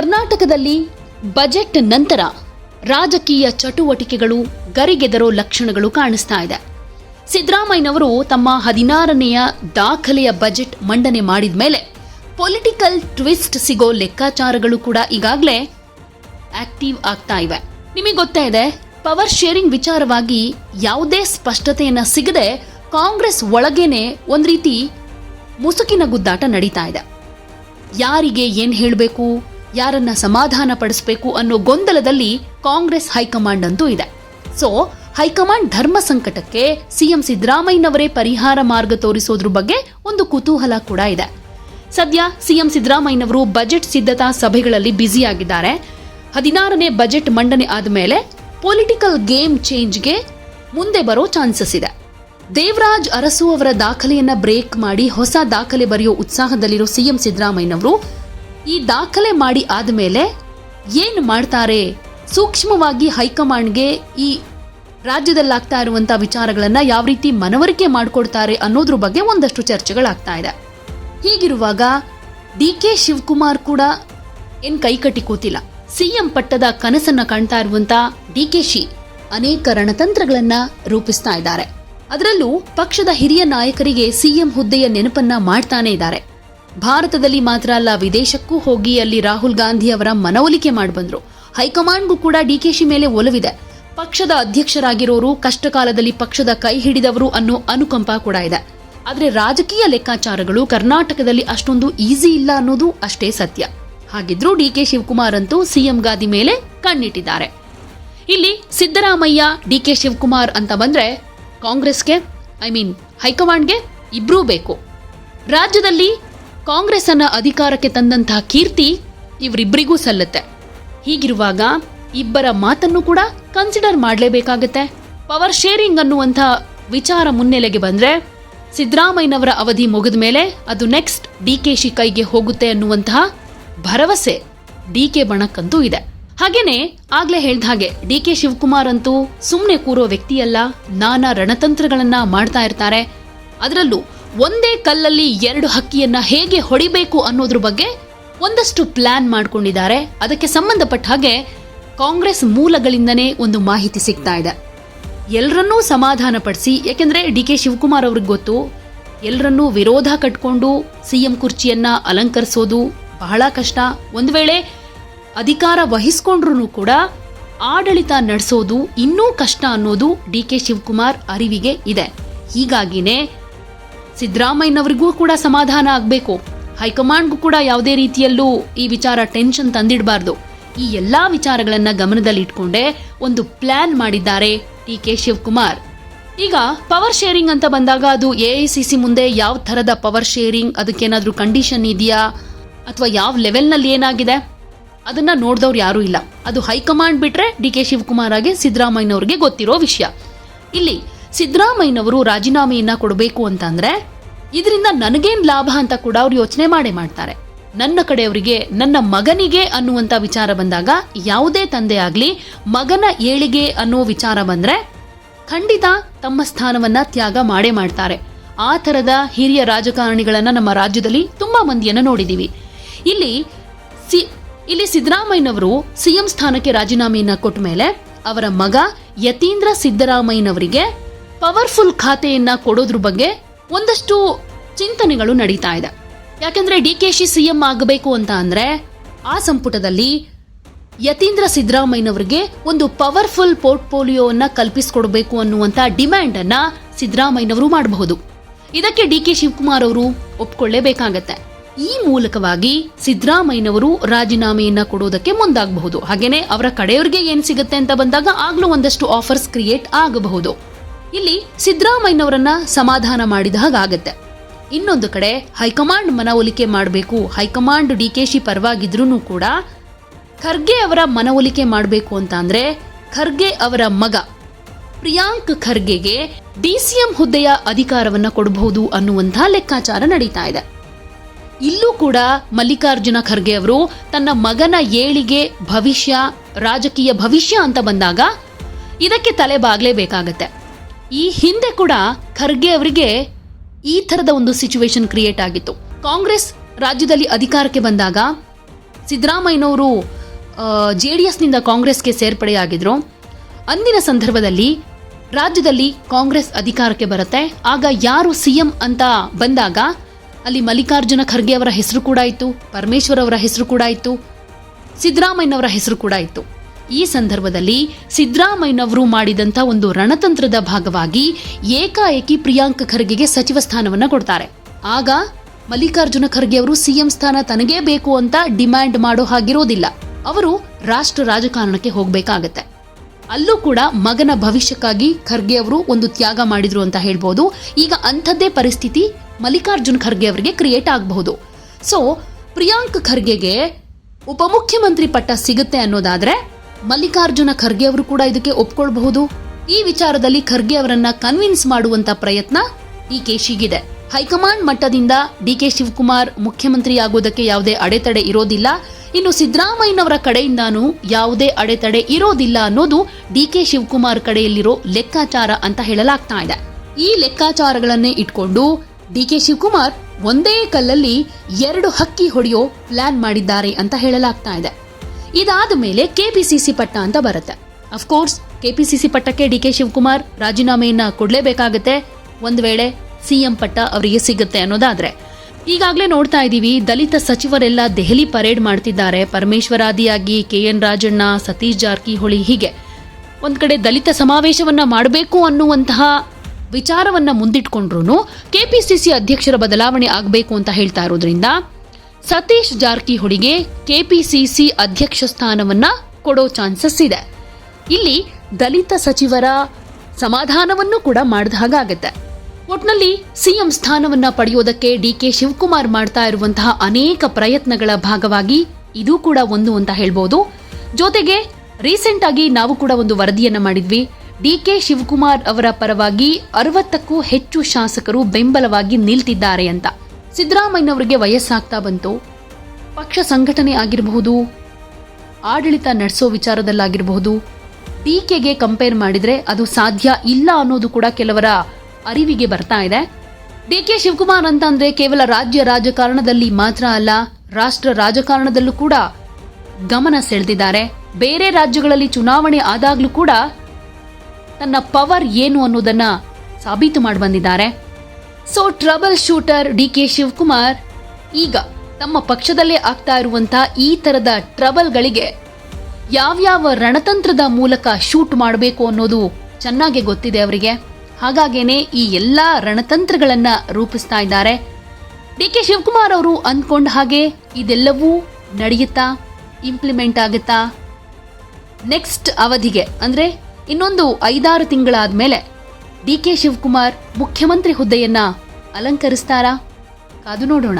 ಕರ್ನಾಟಕದಲ್ಲಿ ಬಜೆಟ್ ನಂತರ ರಾಜಕೀಯ ಚಟುವಟಿಕೆಗಳು ಗರಿಗೆದರೋ ಲಕ್ಷಣಗಳು ಕಾಣಿಸ್ತಾ ಇದೆ. ಸಿದ್ದರಾಮಯ್ಯನವರು ತಮ್ಮ ಹದಿನಾರನೆಯ ದಾಖಲೆಯ ಬಜೆಟ್ ಮಂಡನೆ ಮಾಡಿದ ಮೇಲೆ ಪೊಲಿಟಿಕಲ್ ಟ್ವಿಸ್ಟ್ ಸಿಗೋ ಲೆಕ್ಕಾಚಾರಗಳು ಕೂಡ ಈಗಾಗಲೇ ಆಕ್ಟಿವ್ ಆಗ್ತಾ ಇವೆ. ನಿಮಗೆ ಗೊತ್ತಾ ಇದೆ, ಪವರ್ ಶೇರಿಂಗ್ ವಿಚಾರವಾಗಿ ಯಾವುದೇ ಸ್ಪಷ್ಟತೆಯನ್ನ ಸಿಗದೆ ಕಾಂಗ್ರೆಸ್ ಒಳಗೇನೆ ಒಂದು ರೀತಿ ಮುಸುಕಿನ ಗುದ್ದಾಟ ನಡೀತಾ ಇದೆ. ಯಾರಿಗೆ ಏನ್ ಹೇಳಬೇಕು? ಯಾರನ್ನ ಸಮಾಧಾನ ಪಡಿಸಬೇಕು ಅನ್ನೋ ಗೊಂದಲದಲ್ಲಿ ಕಾಂಗ್ರೆಸ್ ಹೈಕಮಾಂಡ್ ಅಂತೂ ಇದೆ. ಸೊ ಹೈಕಮಾಂಡ್ ಧರ್ಮ ಸಂಕಟಕ್ಕೆ ಸಿಎಂ ಸಿದ್ದರಾಮಯ್ಯನವರೇ ಪರಿಹಾರ ಮಾರ್ಗ ತೋರಿಸೋದ್ರ ಬಗ್ಗೆ ಒಂದು ಕುತೂಹಲ ಕೂಡ ಇದೆ. ಸದ್ಯ ಸಿಎಂ ಸಿದ್ದರಾಮಯ್ಯನವರು ಬಜೆಟ್ ಸಿದ್ಧತಾ ಸಭೆಗಳಲ್ಲಿ ಬ್ಯುಸಿಯಾಗಿದ್ದಾರೆ. ಹದಿನಾರನೇ ಬಜೆಟ್ ಮಂಡನೆ ಆದಮೇಲೆ ಪೊಲಿಟಿಕಲ್ ಗೇಮ್ ಚೇಂಜ್ಗೆ ಮುಂದೆ ಬರೋ ಚಾನ್ಸಸ್ ಇದೆ. ದೇವರಾಜ್ ಅರಸು ಅವರ ದಾಖಲೆಯನ್ನ ಬ್ರೇಕ್ ಮಾಡಿ ಹೊಸ ದಾಖಲೆ ಬರೆಯೋ ಉತ್ಸಾಹದಲ್ಲಿರೋ ಸಿಎಂ ಸಿದ್ದರಾಮಯ್ಯನವರು ಈ ದಾಖಲೆ ಮಾಡಿ ಆದಮೇಲೆ ಏನು ಮಾಡ್ತಾರೆ? ಸೂಕ್ಷ್ಮವಾಗಿ ಹೈಕಮಾಂಡ್ಗೆ ಈ ರಾಜ್ಯದಲ್ಲಾಗ್ತಾ ಇರುವಂತಹ ವಿಚಾರಗಳನ್ನ ಯಾವ ರೀತಿ ಮನವರಿಕೆ ಮಾಡಿಕೊಡ್ತಾರೆ ಅನ್ನೋದ್ರ ಬಗ್ಗೆ ಒಂದಷ್ಟು ಚರ್ಚೆಗಳಾಗ್ತಾ ಇದೆ. ಹೀಗಿರುವಾಗ ಡಿ ಕೆ ಶಿವಕುಮಾರ್ ಕೂಡ ಏನ್ ಕೈಕಟ್ಟಿ ಕೂತಿಲ್ಲ. ಸಿಎಂ ಪಟ್ಟದ ಕನಸನ್ನ ಕಾಣ್ತಾ ಇರುವಂತ ಡಿ ಕೆ ಶಿ ಅನೇಕ ರಣತಂತ್ರಗಳನ್ನ ರೂಪಿಸ್ತಾ ಇದ್ದಾರೆ. ಅದರಲ್ಲೂ ಪಕ್ಷದ ಹಿರಿಯ ನಾಯಕರಿಗೆ ಸಿಎಂ ಹುದ್ದೆಯ ನೆನಪನ್ನ ಮಾಡ್ತಾನೆ ಇದ್ದಾರೆ. ಭಾರತದಲ್ಲಿ ಮಾತ್ರ ಅಲ್ಲ, ವಿದೇಶಕ್ಕೂ ಹೋಗಿ ಅಲ್ಲಿ ರಾಹುಲ್ ಗಾಂಧಿ ಅವರ ಮನವೊಲಿಕೆ ಮಾಡಿ ಬಂದ್ರು. ಹೈಕಮಾಂಡ್ಗೂ ಕೂಡ ಡಿಕೆಶಿ ಮೇಲೆ ಒಲವಿದೆ. ಪಕ್ಷದ ಅಧ್ಯಕ್ಷರಾಗಿರೋರು ಕಷ್ಟ ಕಾಲದಲ್ಲಿ ಪಕ್ಷದ ಕೈ ಹಿಡಿದವರು ಅನ್ನೋ ಅನುಕಂಪ ಕೂಡ ಇದೆ. ಆದ್ರೆ ರಾಜಕೀಯ ಲೆಕ್ಕಾಚಾರಗಳು ಕರ್ನಾಟಕದಲ್ಲಿ ಅಷ್ಟೊಂದು ಈಸಿ ಇಲ್ಲ ಅನ್ನೋದು ಅಷ್ಟೇ ಸತ್ಯ. ಹಾಗಿದ್ರೂ ಡಿ ಕೆ ಶಿವಕುಮಾರ್ ಅಂತೂ ಸಿಎಂ ಗಾದಿ ಮೇಲೆ ಕಣ್ಣಿಟ್ಟಿದ್ದಾರೆ. ಇಲ್ಲಿ ಸಿದ್ದರಾಮಯ್ಯ, ಡಿ ಕೆ ಶಿವಕುಮಾರ್ ಅಂತ ಬಂದ್ರೆ ಕಾಂಗ್ರೆಸ್ಗೆ, ಐ ಮೀನ್ ಹೈಕಮಾಂಡ್ಗೆ ಇಬ್ರೂ ಬೇಕು. ರಾಜ್ಯದಲ್ಲಿ ಕಾಂಗ್ರೆಸ್ ಅನ್ನ ಅಧಿಕಾರಕ್ಕೆ ತಂದಂತಹ ಕೀರ್ತಿ ಇವರಿಬ್ಬರಿಗೂ ಸಲ್ಲುತ್ತೆ. ಹೀಗಿರುವಾಗ ಇಬ್ಬರ ಮಾತನ್ನು ಕೂಡ ಕನ್ಸಿಡರ್ ಮಾಡಲೇಬೇಕಾಗತ್ತೆ. ಪವರ್ ಶೇರಿಂಗ್ ಅನ್ನುವಂಥ ವಿಚಾರ ಮುನ್ನೆಲೆಗೆ ಬಂದ್ರೆ ಸಿದ್ದರಾಮಯ್ಯನವರ ಅವಧಿ ಮುಗಿದ ಮೇಲೆ ಅದು ನೆಕ್ಸ್ಟ್ ಡಿ ಕೆ ಶಿ ಕೈಗೆ ಹೋಗುತ್ತೆ ಅನ್ನುವಂತಹ ಭರವಸೆ ಡಿ ಕೆ ಬಣಕ್ಕಂತೂ ಇದೆ. ಹಾಗೇನೆ ಆಗ್ಲೇ ಹೇಳ್ದ ಹಾಗೆ ಡಿ ಕೆ ಶಿವಕುಮಾರ್ ಅಂತೂ ಸುಮ್ಮನೆ ಕೂರೋ ವ್ಯಕ್ತಿಯಲ್ಲ, ನಾನಾ ರಣತಂತ್ರಗಳನ್ನ ಮಾಡ್ತಾ ಇರ್ತಾರೆ. ಅದರಲ್ಲೂ ಒಂದೇ ಕಲ್ಲಲ್ಲಿ ಎರಡು ಹಕ್ಕಿಯನ್ನ ಹೇಗೆ ಹೊಡಿಬೇಕು ಅನ್ನೋದ್ರ ಬಗ್ಗೆ ಒಂದಷ್ಟು ಪ್ಲಾನ್ ಮಾಡಿಕೊಂಡಿದ್ದಾರೆ. ಅದಕ್ಕೆ ಸಂಬಂಧಪಟ್ಟ ಹಾಗೆ ಕಾಂಗ್ರೆಸ್ ಮೂಲಗಳಿಂದನೇ ಒಂದು ಮಾಹಿತಿ ಸಿಗ್ತಾ ಇದೆ. ಎಲ್ಲರನ್ನೂ ಸಮಾಧಾನ ಪಡಿಸಿ, ಯಾಕೆಂದ್ರೆ ಡಿ ಕೆ ಶಿವಕುಮಾರ್ ಅವ್ರಿಗೆ ಗೊತ್ತು ಎಲ್ಲರನ್ನೂ ವಿರೋಧ ಕಟ್ಕೊಂಡು ಸಿಎಂ ಕುರ್ಚಿಯನ್ನ ಅಲಂಕರಿಸೋದು ಬಹಳ ಕಷ್ಟ. ಒಂದು ವೇಳೆ ಅಧಿಕಾರ ವಹಿಸ್ಕೊಂಡ್ರು ಕೂಡ ಆಡಳಿತ ನಡೆಸೋದು ಇನ್ನೂ ಕಷ್ಟ ಅನ್ನೋದು ಡಿ ಕೆ ಶಿವಕುಮಾರ್ ಅರಿವಿಗೆ ಇದೆ. ಹೀಗಾಗಿನೇ ಸಿದ್ದರಾಮಯ್ಯನವರಿಗೂ ಕೂಡ ಸಮಾಧಾನ ಆಗಬೇಕು. ಹೈಕಮಾಂಡ್ಗೂ ಕೂಡ ಯಾವುದೇ ರೀತಿಯಲ್ಲೂ ಈ ವಿಚಾರ ಟೆನ್ಷನ್ ತಂದಿಡಬಾರ್ದು. ಈ ಎಲ್ಲ ವಿಚಾರಗಳನ್ನ ಗಮನದಲ್ಲಿ ಇಟ್ಕೊಂಡೇ ಒಂದು ಪ್ಲಾನ್ ಮಾಡಿದ್ದಾರೆ ಟಿ ಕೆ ಶಿವಕುಮಾರ್. ಈಗ ಪವರ್ ಶೇರಿಂಗ್ ಅಂತ ಬಂದಾಗ ಅದು ಎ ಮುಂದೆ ಯಾವ ಥರದ ಪವರ್ ಶೇರಿಂಗ್, ಅದಕ್ಕೇನಾದ್ರೂ ಕಂಡೀಷನ್ ಇದೆಯಾ? ಅಥವಾ ಯಾವ ಲೆವೆಲ್ನಲ್ಲಿ ಏನಾಗಿದೆ? ಅದನ್ನ ನೋಡಿದವ್ರು ಯಾರೂ ಇಲ್ಲ. ಅದು ಹೈಕಮಾಂಡ್ ಬಿಟ್ರೆ ಡಿ ಕೆ ಶಿವಕುಮಾರ್ ಆಗಿ ಸಿದ್ದರಾಮಯ್ಯನವ್ರಿಗೆ ಗೊತ್ತಿರೋ ವಿಷಯ. ಇಲ್ಲಿ ಸಿದ್ದರಾಮಯ್ಯನವರು ರಾಜೀನಾಮೆಯನ್ನ ಕೊಡಬೇಕು ಅಂತಂದ್ರೆ ಇದರಿಂದ ನನಗೇನು ಲಾಭ ಅಂತ ಕೂಡ ಅವ್ರು ಯೋಚನೆ ಮಾಡೇ ಮಾಡ್ತಾರೆ. ನನ್ನ ಕಡೆಯವರಿಗೆ ನನ್ನ ಮಗನಿಗೆ ಅನ್ನುವಂತ ವಿಚಾರ ಬಂದಾಗ ಯಾವುದೇ ತಂದೆ ಆಗಲಿ ಮಗನ ಏಳಿಗೆ ಅನ್ನೋ ವಿಚಾರ ಬಂದ್ರೆ ಖಂಡಿತ ತಮ್ಮ ಸ್ಥಾನವನ್ನ ತ್ಯಾಗ ಮಾಡೇ ಮಾಡ್ತಾರೆ. ಆ ತರದ ಹಿರಿಯ ರಾಜಕಾರಣಿಗಳನ್ನು ನಮ್ಮ ರಾಜ್ಯದಲ್ಲಿ ತುಂಬ ಮಂದಿಯನ್ನು ನೋಡಿದೀವಿ. ಇಲ್ಲಿ ಸಿ, ಇಲ್ಲಿ ಸಿದ್ದರಾಮಯ್ಯನವರು ಸಿಎಂ ಸ್ಥಾನಕ್ಕೆ ರಾಜೀನಾಮೆಯನ್ನು ಕೊಟ್ಟ ಮೇಲೆ ಅವರ ಮಗ ಯತೀಂದ್ರ ಸಿದ್ದರಾಮಯ್ಯನವರಿಗೆ ಪವರ್ಫುಲ್ ಖಾತೆಯನ್ನ ಕೊಡೋದ್ರ ಬಗ್ಗೆ ಒಂದಷ್ಟು ಚಿಂತನೆಗಳು ನಡೀತಾ ಇದೆ. ಯಾಕಂದ್ರೆ D K Shi C M ಆಗಬೇಕು ಅಂತ ಅಂದ್ರೆ ಆ ಸಂಪುಟದಲ್ಲಿ ಯತೀಂದ್ರ ಸಿದ್ದರಾಮಯ್ಯನವರಿಗೆ ಒಂದು ಪವರ್ಫುಲ್ ಪೋರ್ಟ್ಫೋಲಿಯೋವನ್ನ ಕಲ್ಪಿಸಿಕೊಡ್ಬೇಕು ಅನ್ನುವಂತ ಡಿಮ್ಯಾಂಡ್ ಅನ್ನ ಸಿದ್ದರಾಮಯ್ಯನವರು ಮಾಡಬಹುದು. ಇದಕ್ಕೆ ಡಿ ಕೆ ಶಿವಕುಮಾರ್ ಅವರು ಒಪ್ಕೊಳ್ಳೇಬೇಕಾಗತ್ತೆ. ಈ ಮೂಲಕವಾಗಿ ಸಿದ್ದರಾಮಯ್ಯನವರು ರಾಜೀನಾಮೆಯನ್ನ ಕೊಡೋದಕ್ಕೆ ಮುಂದಾಗಬಹುದು. ಹಾಗೇನೆ ಅವರ ಕಡೆಯವರಿಗೆ ಏನ್ ಸಿಗುತ್ತೆ ಅಂತ ಬಂದಾಗ ಆಗ್ಲೂ ಒಂದಷ್ಟು ಆಫರ್ಸ್ ಕ್ರಿಯೇಟ್ ಆಗಬಹುದು. ಇಲ್ಲಿ ಸಿದ್ದರಾಮಯ್ಯನವರನ್ನ ಸಮಾಧಾನ ಮಾಡಿದ ಹಾಗಾಗತ್ತೆ. ಇನ್ನೊಂದು ಕಡೆ ಹೈಕಮಾಂಡ್ ಮನವೊಲಿಕೆ ಮಾಡಬೇಕು, high command D K Shi ಪರವಾಗಿದ್ರೂ ಕೂಡ ಖರ್ಗೆ ಅವರ ಮನವೊಲಿಕೆ ಮಾಡಬೇಕು ಅಂತ ಅಂದ್ರೆ ಖರ್ಗೆ ಅವರ ಮಗ ಪ್ರಿಯಾಂಕ್ ಖರ್ಗೆಗೆ ಡಿಸಿಎಂ ಹುದ್ದೆಯ ಅಧಿಕಾರವನ್ನ ಕೊಡಬಹುದು ಅನ್ನುವಂತಹ ಲೆಕ್ಕಾಚಾರ ನಡೀತಾ ಇದೆ. ಇಲ್ಲೂ ಕೂಡ ಮಲ್ಲಿಕಾರ್ಜುನ ಖರ್ಗೆ ಅವರು ತನ್ನ ಮಗನ ಏಳಿಗೆ ಭವಿಷ್ಯ, ರಾಜಕೀಯ ಭವಿಷ್ಯ ಅಂತ ಬಂದಾಗ ಇದಕ್ಕೆ ತಲೆ ಬಾಗ್ಲೇಬೇಕಾಗತ್ತೆ. ಈ ಹಿಂದೆ ಕೂಡ ಖರ್ಗೆ ಅವರಿಗೆ ಈ ಥರದ ಒಂದು ಸಿಚುವೇಶನ್ ಕ್ರಿಯೇಟ್ ಆಗಿತ್ತು. ಕಾಂಗ್ರೆಸ್ ರಾಜ್ಯದಲ್ಲಿ ಅಧಿಕಾರಕ್ಕೆ ಬಂದಾಗ ಸಿದ್ದರಾಮಯ್ಯನವರು ಜೆ ಡಿ ಎಸ್ನಿಂದ ಕಾಂಗ್ರೆಸ್ಗೆ ಸೇರ್ಪಡೆಯಾಗಿದ್ರು. ಅಂದಿನ ಸಂದರ್ಭದಲ್ಲಿ ರಾಜ್ಯದಲ್ಲಿ ಕಾಂಗ್ರೆಸ್ ಅಧಿಕಾರಕ್ಕೆ ಬರುತ್ತೆ. ಆಗ ಯಾರು ಸಿಎಂ ಅಂತ ಬಂದಾಗ ಅಲ್ಲಿ ಮಲ್ಲಿಕಾರ್ಜುನ ಖರ್ಗೆ ಅವರ ಹೆಸರು ಕೂಡ ಇತ್ತು, ಪರಮೇಶ್ವರ್ ಅವರ ಹೆಸರು ಕೂಡ ಇತ್ತು, ಸಿದ್ದರಾಮಯ್ಯನವರ ಹೆಸರು ಕೂಡ ಇತ್ತು. ಈ ಸಂದರ್ಭದಲ್ಲಿ ಸಿದ್ದರಾಮಯ್ಯನವರು ಮಾಡಿದಂಥ ಒಂದು ರಣತಂತ್ರದ ಭಾಗವಾಗಿ ಏಕಾಏಕಿ ಪ್ರಿಯಾಂಕ ಖರ್ಗೆಗೆ ಸಚಿವ ಸ್ಥಾನವನ್ನು ಕೊಡ್ತಾರೆ. ಆಗ ಮಲ್ಲಿಕಾರ್ಜುನ ಖರ್ಗೆ ಅವರು ಸಿಎಂ ಸ್ಥಾನ ತನಗೇ ಬೇಕು ಅಂತ ಡಿಮ್ಯಾಂಡ್ ಮಾಡೋ ಹಾಗಿರೋದಿಲ್ಲ. ಅವರು ರಾಷ್ಟ್ರ ರಾಜಕಾರಣಕ್ಕೆ ಹೋಗಬೇಕಾಗತ್ತೆ. ಅಲ್ಲೂ ಕೂಡ ಮಗನ ಭವಿಷ್ಯಕ್ಕಾಗಿ ಖರ್ಗೆ ಅವರು ಒಂದು ತ್ಯಾಗ ಮಾಡಿದ್ರು ಅಂತ ಹೇಳ್ಬೋದು. ಈಗ ಅಂಥದ್ದೇ ಪರಿಸ್ಥಿತಿ ಮಲ್ಲಿಕಾರ್ಜುನ್ ಖರ್ಗೆ ಅವರಿಗೆ ಕ್ರಿಯೇಟ್ ಆಗಬಹುದು. ಸೊ ಪ್ರಿಯಾಂಕ್ ಖರ್ಗೆಗೆ ಉಪಮುಖ್ಯಮಂತ್ರಿ ಪಟ್ಟ ಸಿಗುತ್ತೆ ಅನ್ನೋದಾದ್ರೆ ಮಲ್ಲಿಕಾರ್ಜುನ ಖರ್ಗೆ ಅವರು ಕೂಡ ಇದಕ್ಕೆ ಒಪ್ಕೊಳ್ಬಹುದು. ಈ ವಿಚಾರದಲ್ಲಿ ಖರ್ಗೆ ಅವರನ್ನ ಕನ್ವಿನ್ಸ್ ಮಾಡುವಂತ ಪ್ರಯತ್ನ ಡಿಕೆಶಿಗಿದೆ ಹೈಕಮಾಂಡ್ ಮಟ್ಟದಿಂದ ಡಿಕೆ ಶಿವಕುಮಾರ್ ಮುಖ್ಯಮಂತ್ರಿ ಯಾವುದೇ ಅಡೆತಡೆ ಇರೋದಿಲ್ಲ. ಇನ್ನು ಸಿದ್ದರಾಮಯ್ಯನವರ ಕಡೆಯಿಂದಾನೂ ಯಾವುದೇ ಅಡೆತಡೆ ಇರೋದಿಲ್ಲ ಅನ್ನೋದು ಡಿಕೆ ಶಿವಕುಮಾರ್ ಕಡೆಯಲ್ಲಿರೋ ಲೆಕ್ಕಾಚಾರ ಅಂತ ಹೇಳಲಾಗ್ತಾ ಇದೆ. ಈ ಲೆಕ್ಕಾಚಾರಗಳನ್ನೇ ಇಟ್ಕೊಂಡು ಡಿಕೆ ಶಿವಕುಮಾರ್ ಒಂದೇ ಕಲ್ಲಲ್ಲಿ ಎರಡು ಹಕ್ಕಿ ಹೊಡೆಯೋ ಪ್ಲಾನ್ ಮಾಡಿದ್ದಾರೆ ಅಂತ ಹೇಳಲಾಗ್ತಾ ಇದೆ. ಇದಾದ ಮೇಲೆ ಕೆಪಿಸಿಸಿ ಪಟ್ಟ ಅಂತ ಬರುತ್ತೆ. ಅಫ್ಕೋರ್ಸ್ ಕೆಪಿಸಿಸಿ ಪಟ್ಟಕ್ಕೆ ಡಿ ಕೆ ಶಿವಕುಮಾರ್ ರಾಜೀನಾಮೆಯನ್ನ ಕೊಡಲೇಬೇಕಾಗುತ್ತೆ. ಒಂದು ವೇಳೆ ಸಿಎಂ ಪಟ್ಟ ಅವರಿಗೆ ಸಿಗುತ್ತೆ ಅನ್ನೋದಾದ್ರೆ. ಈಗಾಗಲೇ ನೋಡ್ತಾ ಇದ್ದೀವಿ, ದಲಿತ ಸಚಿವರೆಲ್ಲ ದೆಹಲಿ ಪರೇಡ್ ಮಾಡ್ತಿದ್ದಾರೆ. ಪರಮೇಶ್ವರಾದಿಯಾಗಿ ಕೆ ಎನ್ ರಾಜಣ್ಣ, ಸತೀಶ್ ಜಾರಕಿಹೊಳಿ ಹೀಗೆ. ಒಂದ್ ಕಡೆ ದಲಿತ ಸಮಾವೇಶವನ್ನ ಮಾಡಬೇಕು ಅನ್ನುವಂತಹ ವಿಚಾರವನ್ನ ಮುಂದಿಟ್ಕೊಂಡ್ರು ಕೆಪಿಸಿಸಿ ಅಧ್ಯಕ್ಷರ ಬದಲಾವಣೆ ಆಗಬೇಕು ಅಂತ ಹೇಳ್ತಾ ಇರೋದ್ರಿಂದ ಸತೀಶ್ ಜಾರಕಿಹೊಳಿಗೆ ಕೆಪಿಸಿಸಿ ಅಧ್ಯಕ್ಷ ಸ್ಥಾನವನ್ನ ಕೊಡೋ ಚಾನ್ಸಸ್ ಇದೆ. ಇಲ್ಲಿ ದಲಿತ ಸಚಿವರ ಸಮಾಧಾನವನ್ನು ಕೂಡ ಮಾಡಿದ ಹಾಗಾಗತ್ತೆ. ಒಟ್ನಲ್ಲಿ ಸಿಎಂ ಸ್ಥಾನವನ್ನ ಪಡೆಯೋದಕ್ಕೆ ಡಿ ಕೆ ಶಿವಕುಮಾರ್ ಮಾಡ್ತಾ ಇರುವಂತಹ ಅನೇಕ ಪ್ರಯತ್ನಗಳ ಭಾಗವಾಗಿ ಇದು ಕೂಡ ಒಂದು ಅಂತ ಹೇಳ್ಬೋದು. ಜೊತೆಗೆ ರೀಸೆಂಟ್ ಆಗಿ ನಾವು ಕೂಡ ಒಂದು ವರದಿಯನ್ನ ಮಾಡಿದ್ವಿ. ಡಿ ಕೆ ಶಿವಕುಮಾರ್ ಅವರ ಪರವಾಗಿ ಅರವತ್ತಕ್ಕೂ ಹೆಚ್ಚು ಶಾಸಕರು ಬೆಂಬಲವಾಗಿ ನಿಲ್ತಿದ್ದಾರೆ ಅಂತ. ಸಿದ್ದರಾಮಯ್ಯನವರಿಗೆ ವಯಸ್ಸಾಗ್ತಾ ಬಂತು. ಪಕ್ಷ ಸಂಘಟನೆ ಆಗಿರಬಹುದು, ಆಡಳಿತ ನಡೆಸೋ ವಿಚಾರದಲ್ಲಾಗಿರಬಹುದು, ಟೀಕೆಗೆ ಕಂಪೇರ್ ಮಾಡಿದರೆ ಅದು ಸಾಧ್ಯ ಇಲ್ಲ ಅನ್ನೋದು ಕೂಡ ಕೆಲವರ ಅರಿವಿಗೆ ಬರ್ತಾ ಇದೆ. ಡಿ ಕೆ ಶಿವಕುಮಾರ್ ಅಂತ ಅಂದ್ರೆ ಕೇವಲ ರಾಜ್ಯ ರಾಜಕಾರಣದಲ್ಲಿ ಮಾತ್ರ ಅಲ್ಲ, ರಾಷ್ಟ್ರ ರಾಜಕಾರಣದಲ್ಲೂ ಕೂಡ ಗಮನ ಸೆಳೆದಿದ್ದಾರೆ. ಬೇರೆ ರಾಜ್ಯಗಳಲ್ಲಿ ಚುನಾವಣೆ ಆದಾಗಲೂ ಕೂಡ ತನ್ನ ಪವರ್ ಏನು ಅನ್ನೋದನ್ನ ಸಾಬೀತು ಮಾಡಿ ಬಂದಿದ್ದಾರೆ. So trouble shooter D K Shivakumar ಈಗ ತಮ್ಮ ಪಕ್ಷದಲ್ಲೇ ಆಗ್ತಾ ಇರುವಂತಹ ಈ ತರದ ಟ್ರಬಲ್ಗಳಿಗೆ ಯಾವ್ಯಾವ ರಣತಂತ್ರದ ಮೂಲಕ ಶೂಟ್ ಮಾಡಬೇಕು ಅನ್ನೋದು ಚೆನ್ನಾಗಿ ಗೊತ್ತಿದೆ ಅವರಿಗೆ. ಹಾಗಾಗೇನೆ ಈ ಎಲ್ಲಾ ರಣತಂತ್ರಗಳನ್ನ ರೂಪಿಸ್ತಾ ಇದ್ದಾರೆ. ಡಿ ಕೆ ಶಿವಕುಮಾರ್ ಅವರು ಅಂದ್ಕೊಂಡ ಹಾಗೆ ಇದೆಲ್ಲವೂ ನಡೆಯುತ್ತಾ ಇಂಪ್ಲಿಮೆಂಟ್ ಆಗುತ್ತಾ? ನೆಕ್ಸ್ಟ್ ಅವಧಿಗೆ, ಅಂದ್ರೆ ಇನ್ನೊಂದು ಐದಾರು ತಿಂಗಳಾದ್ಮೇಲೆ ಡಿ ಕೆ ಶಿವಕುಮಾರ್ ಮುಖ್ಯಮಂತ್ರಿ ಹುದ್ದೆಯನ್ನ ಅಲಂಕರಿಸ್ತಾರಾ? ಕಾದು ನೋಡೋಣ.